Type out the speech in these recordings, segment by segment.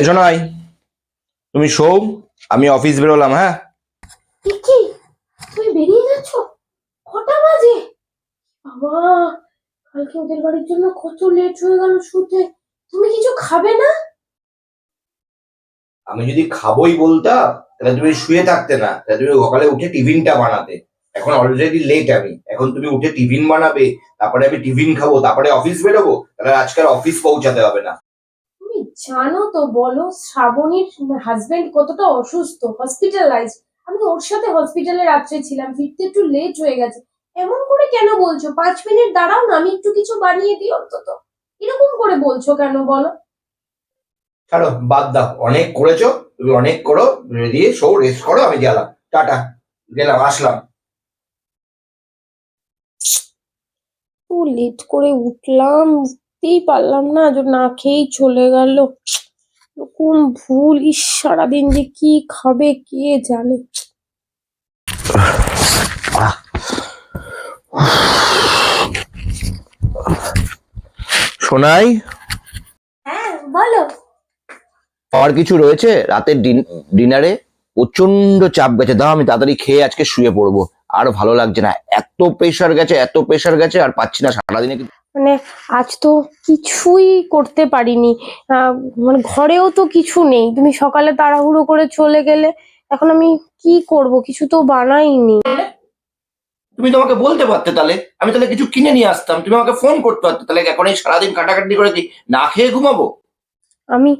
এসো নয় তুমি শোও আমি অফিস বেরোলাম হ্যাঁ? কি কি তুমি বেরিয়ে যাচ্ছ? কটা বাজে? বাবা কালকে ওদের বাড়ির জন্য কত লেট হয়ে গেল শুতে। তুমি কিছু খাবে না? আমি যদি খাবোই বলতাম তাহলে তুমি শুয়ে থাকতে না তাহলে তুমি সকালে উঠে টিফিনটা বানাতে। এখন অলরেডি লেট আমি। এখন তুমি উঠে টিফিন বানাবে তারপরে আমি টিফিন খাব তারপরে অফিস বেরোবো তাহলে আজকাল অফিস পৌঁছাতে হবে না। জানো তো বলো শ্রাবণীর হাজবেন্ড কতটা অসুস্থ হসপিটালাইজ আমি ওর সাথে হসপিটালে রাত্রে ছিলাম ফিরতে একটু লেট হয়ে গেছে। এমন করে কেন বলছো? পাঁচ মিনিট দাঁড়াও না আমি একটু কিছু বানিয়ে দিই অন্তত। এরকম করে বলছো কেন বলো? ছাড়ো বাদ দাও। অনেক করেছ তুমি অনেক করো দিয়ে শো রেস্ট করো আমি গেলাম। টাটা গেলাম আসলাম। লেট করে উঠলাম উঠতেই পারলাম না যে না খেয়েই চলে গেল। এরকম ভুল ইস সারাদিন যে কি খাবে কে জানে? সোনাই? হ্যাঁ বলো। আর কিছু রয়েছে? রাতের ডিনারে প্রচণ্ড চাপ গেছে। দাও আমি তাড়াতাড়ি খেয়ে আজকে শুয়ে পড়ব। আর ভালো লাগছে না। এত প্রেশার গেছে এত প্রেশার গেছে আর পাচ্ছি না। সারাদিনে কি- মানে আজ তো কিছুই করতে পারিনি। মানে ঘরেও তো কিছু নেই। তুমি সকালে তাড়াহুড়ো করে চলে গেলে এখন আমি কি করব? কিছু তো বানাইনি। তুমি তো আমাকে বলতে পারতে তাহলে। আমি তাহলে কিছু কিনে নিয়ে আসতাম। তুমি আমাকে ফোন করতে পারতে তাহলে। এখন এই সারাদিন কাটাকাটি করে দিই না খেয়ে ঘুমাবো? আমি,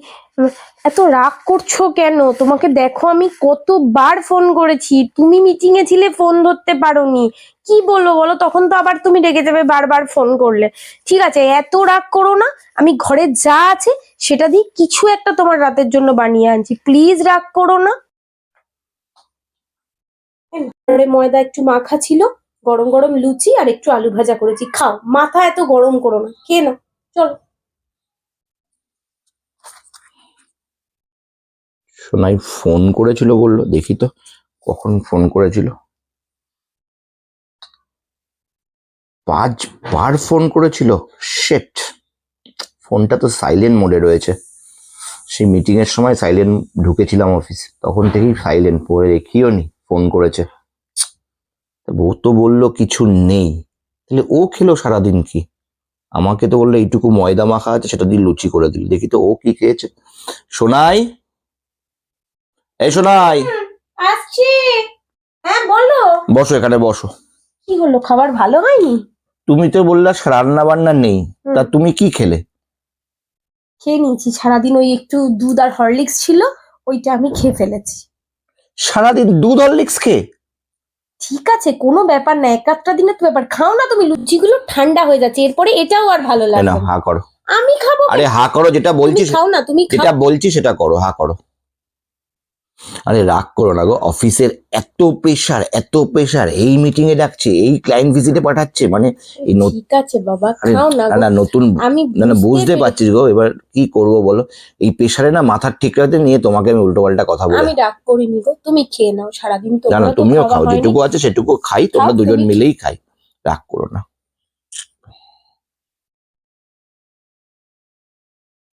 এত রাগ করছ কেন? তোমাকে দেখো, আমি কতবার ফোন করেছি। তুমি মিটিং এ ছিলে ফোন ধরতে পারোনি। কি বলব বলো? তখন তো আবার তুমি রেগে যাবে, বারবার ফোন করলে। ঠিক আছে, এত রাগ করো না। আমি ঘরে যা আছে, সেটা দিয়ে কিছু একটা তোমার রাতের জন্য বানিয়ে আনছি। প্লিজ রাগ করো না। ময়দা একটু মাখা ছিল, গরম গরম লুচি আর একটু আলু ভাজা করেছি। খাও, মাথা এত গরম করো না। খেয়ে না চলো। সোনাই ফোন করেছিল বলল, দেখি তো, কখন ফোন করেছিল? পাঁচবার ফোন করেছিল। শেট ফোনটা তো সাইলেন্ট মোডে রয়েছে। সেই মিটিং এর সময় সাইলেন্ট ঢুকেছিলাম অফিস তখন থেকেই সাইলেন্ট পরে রেখিও নি, ফোন করেছে। ও তো বলল, কিছু নেই। তাহলে ও খেলো সারাদিন কি? আমাকে তো বলল, এইটুকু ময়দা মাখা আছে, সেটা দিয়ে লুচি করে দিল। দেখি তো ও কি খেয়েছে। সোনাই এই সোনাই। আসছি। হ্যাঁ বলো। বসো এখানে বসো। কি হলো খাবার ভালো হয়নি? তুমি তো বললা রান্না বান্না নেই তা তুমি কি খেলে? খেয়ে নিয়েছি। সারাদিন ওই একটু দুধ আর হরলিক্স ছিল ওইটা আমি খেয়ে ফেলেছি। সারাদিন দুধ হরলিক্স খেয়ে? ঠিক আছে কোনো ব্যাপার না এক একটা দিনের তো ব্যাপার। খাও না তুমি লুচিগুলো ঠান্ডা হয়ে যাচ্ছে। এরপরে এটাও আর ভালো লাগে না। হা করো। আমি খাব আরে হা করো যেটা তুমি বলছি খাও না তুমি যেটা বলছি সেটা করো হা করো। আরে রাগ করো না গো অফিসের এত প্রেশার এত প্রেশার এই মিটিং এ ডাকছে এই ক্লায়েন্ট ভিজিটে পাঠাচ্ছে মানে এই ঠিক আছে বাবা খাও না না নতুন আমি না না বুঝতে পারছিস গো এবার কি করব বলো? এই প্রেশারে না মাথার ঠিক রাখতে নিয়ে তোমাকে আমি উল্টো পাল্টা কথা বলে আমি রাগ করিনি গো তুমি খেয়ে নাও সারাদিন তো না না তুমিও খাও যেটুকু আছে সেটুকু খাই তোমরা দুজন মিলেই খাই রাগ করো না।